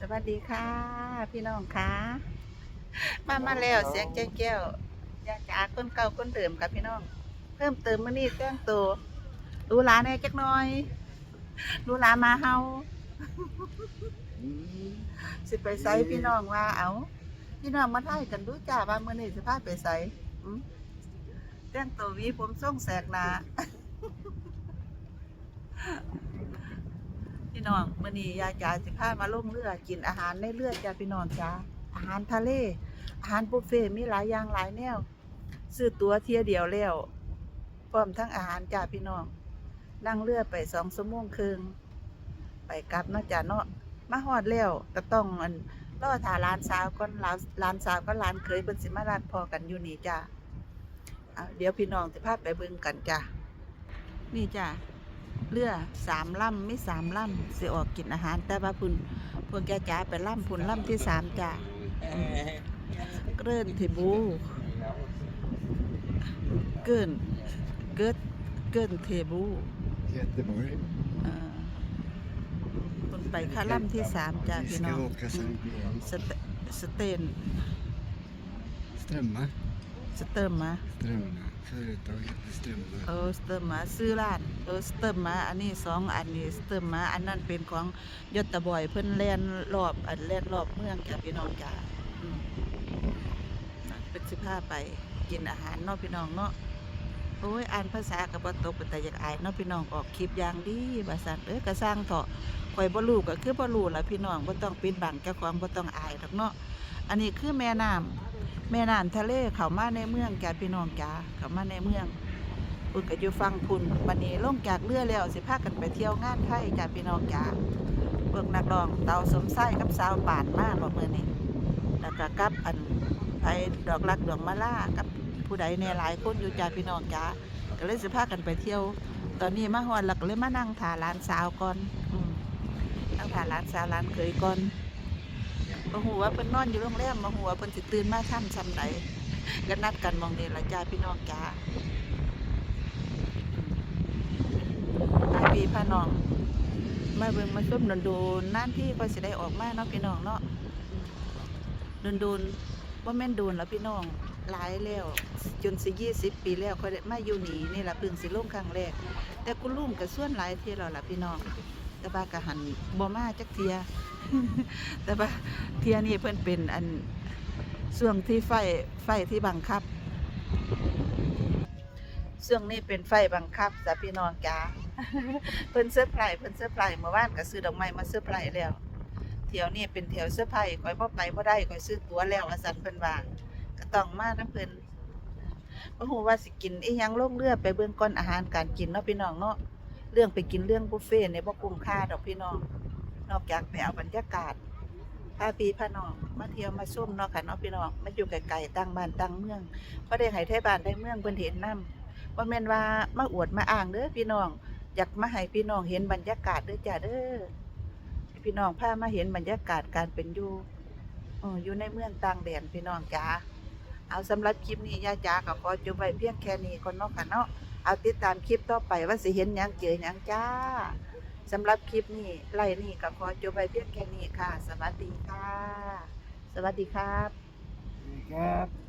สวัสดีค่ะ พี่น้องค่ะ มามาแล้วเสียงแก้วแก้วๆยาจากคนเก่าคนเดิมกับพี่น้อง เพิ่มเติมมื้อนี้แต่งตัวดูหลานแหน่จักหน่อยดูหลานมาเฮาสิไปไสพี่น้องว่าเอาพี่น้องมาทายกันดูจ้าว่ามื้อนี้สิพาไปไสอืมแต่งตัวหวีผมทรงแสกหน้าพี่ น้องมื้อนี้ยายจ๋าสิพามาลงเรือกินอาหารในเรือจ้าพี่น้องจ้าอาหารทะเล อาหารบุฟเฟ่มีหลายอย่างหลายแนว ซื้อตั๋วเที่ยเดียวแล้วพร้อมทั้งอาหารจ้าพี่น้อง นั่งเรือไปสองชั่วโมงครึ่งไปกลับเนาะจ้าเนาะมาฮอดแล้วก็ต้องอันรอถ่าร้านสาวก่อนร้านร้านสาวก็ร้านเคยเพิ่นสิมารัดพอกันอยู่นี่จ้าเดี๋ยวพี่น้องสิพาไปเบิ่งกันจ้านี่จ้า เรือสามลำไม่สามลำสิออกกินอาหาร แต่ว่าพุ่นพวกแกจ๋าไปลำพุ่นลำที่สามจ้ะเกริ่นเทบูเกินเกิดเกินเทบู Göteborg. เอ่อพุ่นไปค่าลำที่สามจ้ะ Vi พี่ ska น้อง åka Sankt Björn. สเต สเตน Strömma. สเติมมา Strömma. Företag heter Strömma. เออสเติมมาซื้อร้านเออสเติมมาอันนี้สองอันนี้สเติมมาอันนั้นเป็นของยศตะบอยเพิ่นแล่นรอบอันแล่นรอบเมืองจ้ะพี่น้องจ้ะอืมนั่นเป็นสิพาไปกินอาหารเนาะพี่น้องเนาะโอ้ยอ่านภาษากับบ่ตกเป็นแต่อยากอายเนาะพี่น้องออกคลิปอย่างดีว่าซั่นเอ้ยก็สร้างเถาะข่อยบ่รู้ก็คือบ่รู้ล่ะพี่น้องบ่ต้องปิดบังเจ้าของบ่ต้องอายดอกเนาะอันนี้คือแม่น้ำ แม่น้ำทะเลเข้ามาในเมืองจ้ะพี่น้องจ้ะเข้ามาในเมืองพุ่นก็อยู่ฟังพุ่นวันนี้ลงจากเรือแล้วสิพากันไปเที่ยวงานไทยจ้ะพี่น้องจ้าเบิกนักร้องเตาสมไส้กับสาวป่านมากบอกมือนี้แล้วก็กับอันไผดอกรักดวงมาล่ากับผู้ใดในหลายคนอยู่จ้าพี่น้องจ้าก็เลยสิพากันไปเที่ยว ตอนนี้มาฮอดแล้วก็เลยมานั่งถ่าร้านสาวก่อนอนั่งถ่าร้านสาวร้านเคยก่อน มาหัวเพิ่นนอนอยู่โรงแรมมาหัวเพิ่นสิตื่นมาช่ำซำไหนก็นัดกันมองนี่ละจ้าพี่น้องจ้าพี่พาน้องมาเบิ่งมาส้มโดนๆนั่นที่ก็สิได้ออกมาเนาะพี่น้องเนาะโดนๆว่าแม่นโดนแล้วพี่น้องหลายแล้วจนสิยี่สิบปีแล้วเขาได้มาอยู่นี่นี่ละเพิ่งสิลงครั้งแรกแต่คุณลุงก็ส่วนหลายเที่ยวแล้วล่ะพี่น้อง แต่ว่าก็หันบ่มาจักเทีย แต่ว่าเทียนี่เพิ่นเป็นอันช่วงที่ไฟไฟที่บังคับช่วงนี้เป็นไฟบังคับจ้ะพี่น้องจ้าเพิ่นเซอร์ไพรเพิ่นเซอร์ไพรเมื่อวานก็ซื้อดอกไม้มาเซอร์ไพรแล้วเที่ยวนี้เป็นเที่ยวเซอร์ไพรส์ข่อยบ่ไปบ่ได้ข่อยซื้อตั๋วแล้วว่าซั่นเพิ่นว่าก็ต้องมานํเพิ่นบ่ฮู้ว่าสิกินอีหยังลงเรือไปเบิ่งก่อนอาหารการกินเนาะพี่น้องเนาะ เรื่องไปกินเรื่องบุฟเฟ่ต์เนี่ยบ่คุ้มค่าดอกพี่น้อง นอกจากไปเอาบรรยากาศพาพี่พาน้องมาเที่ยวมาชมเนาะค่ะเนาะพี่น้องมาอยู่ไกลๆต่างบ้านต่างเมืองบ่ได้ให้ไทบ้านได้เมืองเพิ่นเห็นนํบ่แม่นว่ามาอวดมาอ้างเด้อพี่น้องอยากมาให้พี่น้องเห็นบรรยากาศเด้อจ้าเด้อพี่น้องพามาเห็นบรรยากาศการเป็นอยู่อออยู่ในเมืองต่างแดนพี่น้องจ้า เอาสำหรับคลิปนี้ย่าจ๋าก็ขอจบไว้เพียงแค่นี้คนนาะค่ะเนาะเอาติดตามคลิปต่อไปว่าสิเห็นยังเจอยังจ้าสำหรับคลิปนี้ไล่นี่ก็ขอจบไว้เพียงแค่นี้ค่ะ สวัสดีค่ะ สวัสดีครับ ครับ